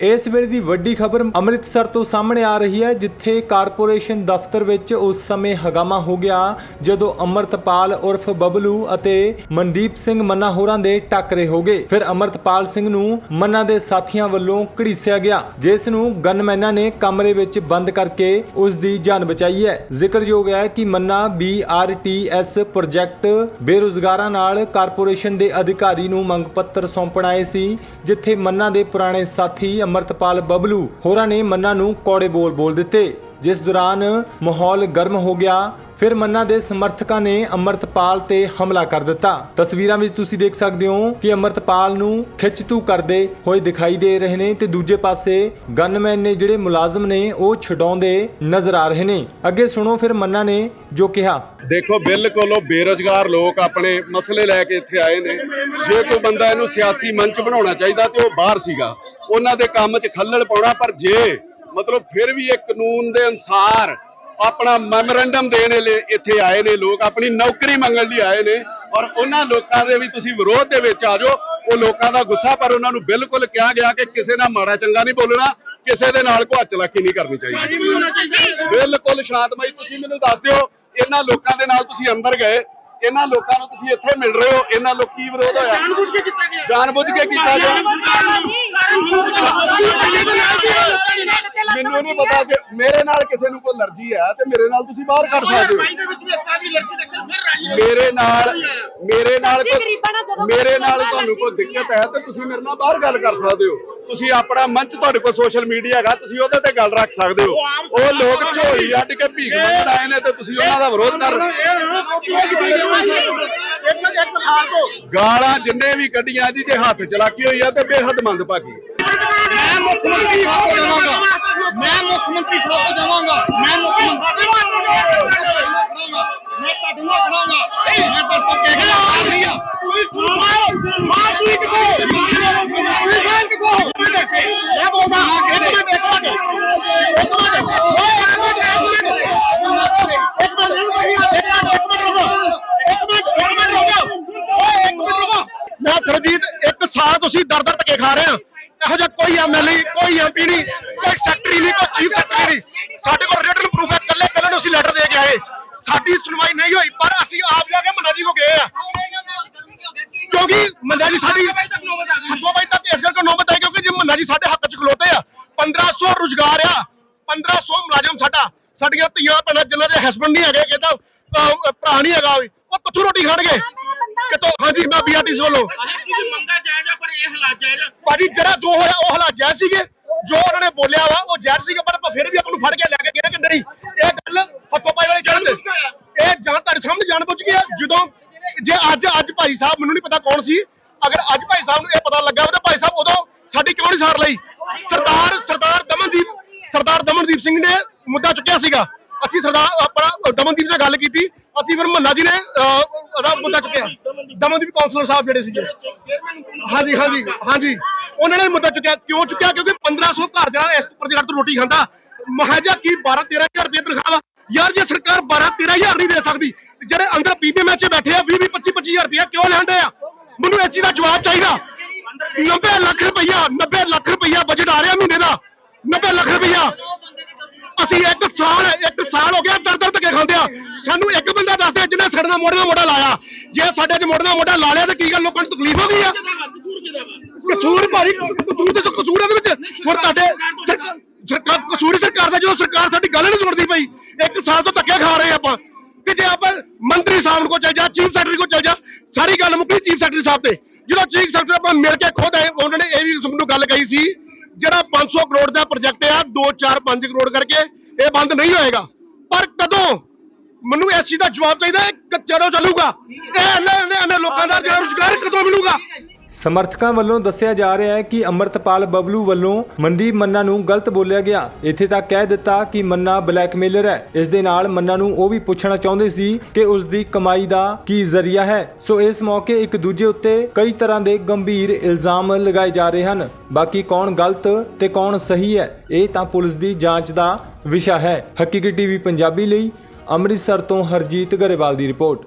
ਇਸ ਵੇਲੇ ਦੀ ਵੱਡੀ ਖਬਰ ਅੰਮ੍ਰਿਤਸਰ ਤੋਂ ਸਾਹਮਣੇ ਆ ਰਹੀ ਹੈ, ਜਿੱਥੇ ਕਾਰਪੋਰੇਸ਼ਨ ਦਫ਼ਤਰ ਵਿੱਚ ਉਸ ਸਮੇਂ ਹਗਾਮਾ ਹੋ ਗਿਆ, ਜਦੋਂ ਅਮਰਤਪਾਲ ਉਰਫ ਬਬਲੂ ਅਤੇ ਮਨਦੀਪ ਸਿੰਘ ਮੰਨਾ ਹੋਰਾਂ ਦੇ ਟੱਕਰੇ ਹੋ ਗਏ। ਫਿਰ ਅਮਰਤਪਾਲ ਸਿੰਘ ਨੂੰ ਮੰਨਾ ਦੇ ਸਾਥੀਆਂ ਵੱਲੋਂ ਘੜੀਸਿਆ ਗਿਆ, ਜਿਸ ਨੂੰ ਗਨਮੈਨਾਂ ਨੇ ਕਮਰੇ ਵਿੱਚ ਬੰਦ ਕਰਕੇ ਉਸ ਦੀ ਜਾਨ ਬਚਾਈ ਹੈ। ਜ਼ਿਕਰਯੋਗ ਹੈ ਕਿ ਮੰਨਾ ਬੀਆਰਟੀਐਸ ਪ੍ਰੋਜੈਕਟ ਬੇਰੁਜ਼ਗਾਰਾਂ ਨਾਲ ਕਾਰਪੋਰੇਸ਼ਨ ਦੇ ਅਧਿਕਾਰੀ ਨੂੰ ਮੰਗ ਪੱਤਰ ਸੌਂਪਣ ਆਏ ਸੀ, ਜਿੱਥੇ ਮੰਨਾ ਦੇ ਪੁਰਾਣੇ ਸਾਥੀ ਅਮਰਤਪਾਲ ਬਬਲੂ ਹੋਰਾਂ ਨੇ ਮੰਨਾ ਨੂੰ ਕੌੜੇ ਬੋਲ ਬੋਲ ਦਿੱਤੇ। ਜਿਸ ਦੌਰਾਨ ਮਾਹੌਲ ਗਰਮ ਹੋ ਗਿਆ, ਫਿਰ ਮੰਨਾ ਦੇ ਸਮਰਥਕਾਂ ਨੇ ਅਮਰਤਪਾਲ ਤੇ ਹਮਲਾ ਕਰ ਦਿੱਤਾ। ਤਸਵੀਰਾਂ ਵਿੱਚ ਤੁਸੀਂ ਦੇਖ ਸਕਦੇ ਹੋ ਕਿ ਅਮਰਤਪਾਲ ਨੂੰ ਖਿੱਚਤੂ ਕਰਦੇ ਹੋਏ ਦਿਖਾਈ ਦੇ ਰਹੇ ਨੇ ਤੇ ਦੂਜੇ ਪਾਸੇ ਗਨਮੈਨ ਨੇ ਜਿਹੜੇ ਮੁਲਾਜ਼ਮ ਨੇ ਉਹ ਛਡਾਉਂਦੇ ਨਜ਼ਰ ਆ ਰਹੇ ਨੇ। ਅੱਗੇ ਸੁਣੋ ਫਿਰ ਮੰਨਾ ਨੇ ਜੋ ਕਿਹਾ। ਦੇਖੋ, ਬਿਲਕੁਲ ਉਹ ਬੇਰੋਜ਼ਗਾਰ ਲੋਕ ਆਪਣੇ ਮਸਲੇ ਲੈ ਕੇ ਇੱਥੇ ਆਏ ਨੇ। ਜੇ ਕੋਈ ਬੰਦਾ ਇਹਨੂੰ ਸਿਆਸੀ ਮੰਚ ਬਣਾਉਣਾ ਚਾਹੀਦਾ ਤੇ ਉਹ ਬਾਹਰ ਸੀਗਾ। ਉਹਨਾਂ ਦੇ ਕੰਮ 'ਚ ਖੱਲਲ ਪਾਉਣਾ ਪਰ ਜੇ ਮਤਲਬ ਫਿਰ ਵੀ ਇਹ ਕਾਨੂੰਨ ਦੇ ਅਨੁਸਾਰ ਆਪਣਾ ਮੈਮੋਰੈਂਡਮ ਦੇਣ ਲਈ ਇੱਥੇ ਆਏ ਨੇ ਲੋਕ ਆਪਣੀ ਨੌਕਰੀ ਮੰਗਣ ਲਈ ਆਏ ਨੇ ਔਰ ਉਹਨਾਂ ਲੋਕਾਂ ਦੇ ਵੀ ਤੁਸੀਂ ਵਿਰੋਧ ਦੇ ਵਿੱਚ ਆ ਜਾਓ ਉਹ ਲੋਕਾਂ ਦਾ ਗੁੱਸਾ ਪਰ ਉਹਨਾਂ ਨੂੰ ਬਿਲਕੁਲ ਕਿਹਾ ਗਿਆ ਕਿ ਕਿਸੇ ਨਾਲ ਮਾੜਾ ਚੰਗਾ ਨਹੀਂ ਬੋਲਣਾ ਕਿਸੇ ਦੇ ਨਾਲ ਕੋਈ ਚਲਾਕੀ ਨਹੀਂ ਕਰਨੀ ਚਾਹੀਦੀ। ਬਿਲਕੁਲ ਸ਼ਾਂਤਮਈ ਤੁਸੀਂ ਮੈਨੂੰ ਦੱਸ ਦਿਓ ਇਹਨਾਂ ਲੋਕਾਂ ਦੇ ਨਾਲ ਤੁਸੀਂ ਅੰਦਰ ਗਏ ਇਹਨਾਂ ਲੋਕਾਂ ਨੂੰ ਤੁਸੀਂ ਇੱਥੇ ਮਿਲ ਰਹੇ ਹੋ ਇਹਨਾਂ ਲੋਕ ਕੀ ਵਿਰੋਧ ਹੋਇਆ? ਜਾਣਬੁੱਝ ਕੇ ਕੀਤਾ ਗਿਆ। ਜਾਣਬੁੱਝ ਕੇ ਕੀਤਾ ਗਿਆ। ਮੈਨੂੰ ਨਹੀਂ ਪਤਾ ਕਿ ਮੇਰੇ ਨਾਲ ਕਿਸੇ ਨੂੰ ਕੋਈ ਅਲਰਜੀ ਹੈ ਤੇ ਮੇਰੇ ਨਾਲ ਤੁਸੀਂ ਬਾਹਰ ਕੱਢ ਸਕਦੇ ਹੋ ਦੇ ਵਿੱਚ ਵੀ ਇਸ ਤਰ੍ਹਾਂ ਦੀ ਲੜਕੀ ਦੇਖਣ ਫਿਰ ਰਾਜੀ ਹੋਈ। ਮੇਰੇ ਨਾਲ ਮੇਰੇ ਨਾਲ ਅਸੀਂ ਗਰੀਬਾਂ ਨਾਲ ਕੋਈ ਜਦੋਂ ਮੇਰੇ ਨਾਲ ਕੋਈ ਤੁਹਾਨੂੰ ਕੋਈ ਦਿੱਕਤ ਹੈ ਤੇ ਤੁਸੀਂ ਮੇਰੇ ਨਾਲ ਬਾਹਰ ਗੱਲ ਕਰ ਸਕਦੇ ਹੋ ਤੁਸੀਂ ਆਪਣਾ ਮੰਚ ਤੁਹਾਡੇ ਕੋਲ ਸੋਸ਼ਲ ਮੀਡੀਆ ਹੈਗਾ ਤੁਸੀਂ ਉਹਦੇ ਤੇ ਗੱਲ ਰੱਖ ਸਕਦੇ ਹੋ ਉਹ ਲੋਕ ਝੋਲੀ ਅੱਡ ਕੇ ਭੀਖ ਮੰਗਣ ਆਏ ਨੇ ਤੇ ਤੁਸੀਂ ਉਹਨਾਂ ਦਾ ਵਿਰੋਧ ਕਰ ਰਹੇ ਹੋ ਗਾਲਾਂ ਜਿੰਨੇ ਵੀ ਕੱਢੀਆਂ ਜੀ ਜੇ ਹੱਥ ਚਲਾਕੀ ਹੋਈ ਆ ਤੇ ਬੇਹੱਦ ਮੰਦਭਾਗੀ ਮੈਂ ਮੁੱਖ ਮੰਤਰੀ ਸਾਹਿਬ ਕੋਲ ਜਾਵਾਂਗਾ। ਮੈਂ ਮੁੱਖ ਮੰਤਰੀ ਸਾਹਿਬ ਕੋਲ ਜਾਵਾਂਗਾ। ਮੈਂ ਮੁੱਖ ਮੰਤਰੀ ਮੈਂ ਤੁਹਾਡੇ ਨਾਲ ਖੜਾਂਗਾ। ਮੈਂ ਤਾਂ ਪੱਕੇ ਗੱਲ ਕਰ ਰਹੀ ਆ। ਮਾਰ। ਤੂੰ ਕਿੱਥੋਂ ਤੂੰ ਗੱਲ ਕਿੱਥੋਂ ਮੈਂ ਬੋਲਦਾ। ਇੱਕ ਮਿੰਟ ਇੱਕ ਮਿੰਟ ਇੱਕ ਮਿੰਟ ਓਏ ਇੱਕ ਮਿੰਟ ਇੱਕ ਮਿੰਟ ਇੱਕ ਮਿੰਟ ਇੱਕ ਮਿੰਟ ਇੱਕ ਮਿੰਟ ਰੁਕੋ ਇੱਕ ਮਿੰਟ ਇੱਕ ਮਿੰਟ ਰੁਕੋ ਓਏ ਇੱਕ ਮਿੰਟ ਰੁਕੋ ਸਰਜੀਤ ਇੱਕ ਸਾਲ ਤੁਸੀਂ ਦਰ ਦਰ ਧੱਕੇ ਖਾ ਰਹੇ ਆ ਇਹੋ ਜਿਹਾ ਕੋਈ ਐਮਐਲਏ ਕੋਈ ਐਮਪੀ ਨਹੀਂ ਕੋਈ ਸੈਕਟਰੀ ਨਹੀਂ ਕੋਈ ਚੀਫ ਸੈਕਟਰੀ ਨਹੀਂ। ਸਾਡੇ ਕੋਲ ਰਿਟਨ ਪ੍ਰੂਫ ਹੈ ਕੱਲੇ ਕੱਲੇ ਨੂੰ ਅਸੀਂ ਲੈਟਰ ਦੇ ਕੇ ਆਏ। ਸਾਡੀ ਸੁਣਵਾਈ ਨਹੀਂ ਹੋਈ ਪਰ ਅਸੀਂ ਆਪ ਜਾ ਕੇ ਮੰਨਾ ਜੀ ਕੋ ਗਏ ਆ। ਕਿਉਂਕਿ ਮੰਨਾ ਜੀ ਸਾਡੀ ਹੱਥੋਂ ਬਾਈ ਤੱਕ ਇਸ ਗੱਲ ਕੋ ਨੌਬਤ ਹੈ ਕਿਉਂਕਿ ਜੇ ਮੰਨਾ ਜੀ ਸਾਡੇ ਹੱਕ 'ਚ ਖਲੋਤੇ ਆ 1500 ਰੁਜ਼ਗਾਰ ਆ 1500 ਮੁਲਾਜ਼ਮ ਸਾਡਾ। ਸਾਡੀਆਂ ਧੀਆਂ ਭੈਣਾਂ ਜਿਨ੍ਹਾਂ ਦੇ ਹਸਬੰਡ ਨਹੀਂ ਹੈਗੇ ਕਿਤਾ ਭਰਾ ਨਹੀਂ ਹੈਗਾ ਉਹ ਕਿੱਥੋਂ ਰੋਟੀ ਖਾਣਗੇ? ਵੱਲੋਂ। ਮੰਗਾ ਜਾਇਜ਼ ਪਰ ਇਹ ਹਾਲਾਤ ਜਾਇਜ਼ ਭਾਜੀ ਜਿਹੜਾ ਜੋ ਹੋਇਆ ਉਹ ਹਾਲਾਤ ਜਾਇਜ਼ ਸੀਗੇ। ਜੋ ਉਹਨਾਂ ਨੇ ਬੋਲਿਆ ਵਾ ਉਹ ਜਾਇਜ਼ ਸੀਗਾ ਪਰ ਆਪਾਂ ਫਿਰ ਵੀ ਆਪਾਂ ਨੂੰ ਫੜ ਕੇ ਲੈ ਕੇ ਗਏ ਕਿ ਨਹੀਂ? ਇਹ ਗੱਲ ਹੱਥੋਂ ਪਾਈ ਵਾਲੀ ਚੜ੍ਹਦੇ ਇਹ ਜਾਂ ਤੁਹਾਡੇ ਸਾਹਮਣੇ ਜਾਣ ਬੁੱਝ ਗਿਆ ਜਦੋਂ ਜੇ ਅੱਜ ਅੱਜ ਭਾਈ ਸਾਹਿਬ ਮੈਨੂੰ ਨਹੀਂ ਪਤਾ ਕੌਣ ਸੀ। ਅਗਰ ਅੱਜ ਭਾਈ ਸਾਹਿਬ ਨੂੰ ਇਹ ਪਤਾ ਲੱਗਾ ਤਾਂ ਭਾਈ ਸਾਹਿਬ ਉਦੋਂ ਸਾਡੀ ਕਿਉਂ ਨਹੀਂ ਸਾਰ ਲਈ? ਸਰਦਾਰ ਸਰਦਾਰ ਦਮਨਦੀਪ ਸਰਦਾਰ ਦਮਨਦੀਪ ਸਿੰਘ ਨੇ ਮੁੱਦਾ ਚੁੱਕਿਆ ਸੀਗਾ। ਅਸੀਂ ਸਰਦਾਰ ਆਪਣਾ ਦਮਨਦੀਪ ਨਾਲ ਗੱਲ ਕੀਤੀ। ਅਸੀਂ ਫਿਰ ਮੰਨਾ ਜੀ ਨੇ ਉਹਦਾ ਮੁੱਦਾ ਚੁੱਕਿਆ। ਦਮਨਦੀਪ ਕਾਉਂਸਲਰ ਸਾਹਿਬ ਜਿਹੜੇ ਸੀਗੇ। ਹਾਂਜੀ ਹਾਂਜੀ ਹਾਂਜੀ। ਉਹਨਾਂ ਨੇ ਮੁੱਦਾ ਚੁੱਕਿਆ। ਕਿਉਂ ਚੁੱਕਿਆ? ਕਿਉਂਕਿ 1500 ਘਰ ਜਿਹੜਾ ਇਸ ਪ੍ਰੋਜੈਕਟ ਤੋਂ ਰੋਟੀ ਖਾਂਦਾ ਮਹਾਜਾ ਕੀ 12 13000 ਰੁਪਏ ਤਨਖਾਹ ਵਾ। ਯਾਰ ਜੇ ਸਰਕਾਰ 12 13000 ਨਹੀਂ ਦੇ ਸਕਦੀ ਜਿਹੜੇ ਅੰਦਰ ਪੀਪੀਐਮ 'ਚ ਬੈਠੇ ਆ 20 20 25 25000 ਰੁਪਏ ਕਿਉਂ ਲੈਂਦੇ ਆ? ਮੈਨੂੰ ਇਸ ਚੀਜ਼ ਦਾ ਜਵਾਬ ਚਾਹੀਦਾ। 90 ਲੱਖ ਰੁਪਈਆ 90 ਲੱਖ ਰੁਪਈਆ ਬਜਟ ਆ ਰਿਹਾ ਮਹੀਨੇ ਦਾ। 90 ਲੱਖ ਰੁਪਈਆ। ਅਸੀਂ ਇੱਕ ਸਾਲ ਇੱਕ ਸਾਲ ਹੋ ਗਿਆ ਦਰ ਦਰ ਧੱਕੇ ਖਾਂਦੇ ਆ। ਸਾਨੂੰ ਇੱਕ ਬੰਦਾ ਦੱਸ ਦੇ ਜਿਹਨੇ ਸਾਡੇ ਨਾਲ ਮੋਢੇ ਨਾਲ ਮੋਢਾ ਲਾਇਆ। ਜੇ ਸਾਡੇ 'ਚ ਮੋਢੇ ਨਾਲ ਮੋਢਾ ਲਾ ਲਿਆ ਤੇ ਕੀ ਗੱਲ, ਲੋਕਾਂ ਨੂੰ ਤਕਲੀਫ ਹੋ ਗਈ ਆ? ਕਸੂਰ ਭਾਰੀ, ਕਸੂਰ ਤੇ ਕਸੂਰ ਇਹਦੇ ਵਿੱਚ। ਹੁਣ ਤੁਹਾਡੇ ਸਰਕਾਰ ਸਰਕਾਰ ਸਰਕਾਰ ਦਾ, ਜਦੋਂ ਸਰਕਾਰ ਸਾਡੀ ਗੱਲ ਨਹੀਂ ਸੁਣਦੀ ਪਈ, ਇੱਕ ਸਾਲ ਤੋਂ ਧੱਕੇ ਖਾ ਰਹੇ ਆਪਾਂ। ਤੇ ਜੇ ਆਪਾਂ ਮੰਤਰੀ ਸਾਹਿਬ ਕੋਲ ਚੱਲ ਜਾ ਚੀਫ ਸੈਕਟਰੀ ਕੋਲ ਚੱਲ ਜਾ ਸਾਰੀ ਗੱਲ ਮੁੱਕੀ ਚੀਫ ਸੈਕਟਰੀ ਸਾਹਿਬ ਤੇ। ਜਦੋਂ ਚੀਫ ਸੈਕਟਰੀ ਆਪਾਂ ਮਿਲ ਕੇ ਖੁਦ ਆਏ, ਉਹਨਾਂ ਨੇ ਇਹ ਵੀ ਸਾਨੂੰ ਗੱਲ ਕਹੀ ਸੀ ਜਿਹੜਾ 500 ਕਰੋੜ ਦਾ ਪ੍ਰੋਜੈਕਟ ਆ 2 4 5 ਕਰੋੜ ਕਰਕੇ ਇਹ ਬੰਦ ਨਹੀਂ ਹੋਏਗਾ। ਪਰ ਕਦੋਂ? ਮੈਨੂੰ ਇਸ ਚੀਜ਼ ਦਾ ਜਵਾਬ ਚਾਹੀਦਾ ਹੈ ਕਿ ਕਦੋਂ ਚੱਲੂਗਾ? ਇਹ ਇਹਨਾਂ ਇਹਨਾਂ ਲੋਕਾਂ ਦਾ ਰੁਜ਼ਗਾਰ ਕਦੋਂ ਮਿਲੂਗਾ? ਸਮਰਥਕਾਂ ਵੱਲੋਂ ਦੱਸਿਆ ਜਾ ਰਿਹਾ ਹੈ ਕਿ ਅਮਰਤਪਾਲ ਬਬਲੂ ਵੱਲੋਂ ਮਨਦੀਪ ਮੰਨਾ ਨੂੰ ਗਲਤ ਬੋਲਿਆ ਗਿਆ। ਇੱਥੇ ਤੱਕ ਕਹਿ ਦਿੱਤਾ ਕਿ ਮੰਨਾ ਬਲੈਕਮੇਲਰ ਹੈ। ਇਸ ਦੇ ਨਾਲ ਮੰਨਾ ਨੂੰ ਉਹ ਵੀ ਪੁੱਛਣਾ ਚਾਹੁੰਦੇ ਸੀ ਕਿ ਉਸ ਦੀ ਕਮਾਈ ਦਾ ਕੀ ਜ਼ਰੀਆ ਹੈ। ਸੋ ਇਸ ਮੌਕੇ ਇੱਕ ਦੂਜੇ ਉੱਤੇ ਕਈ ਤਰ੍ਹਾਂ ਦੇ ਗੰਭੀਰ ਇਲਜ਼ਾਮ ਲਗਾਏ ਜਾ ਰਹੇ ਹਨ। ਬਾਕੀ ਕੌਣ ਗਲਤ ਤੇ ਕੌਣ ਸਹੀ ਹੈ, ਇਹ ਤਾਂ ਪੁਲਿਸ ਦੀ ਜਾਂਚ ਦਾ ਵਿਸ਼ਾ ਹੈ। ਹਕੀਕੀ ਟੀਵੀ ਪੰਜਾਬੀ ਲਈ ਅੰਮ੍ਰਿਤਸਰ ਤੋਂ ਹਰਜੀਤ ਗਰੇਵਾਲ ਦੀ ਰਿਪੋਰਟ।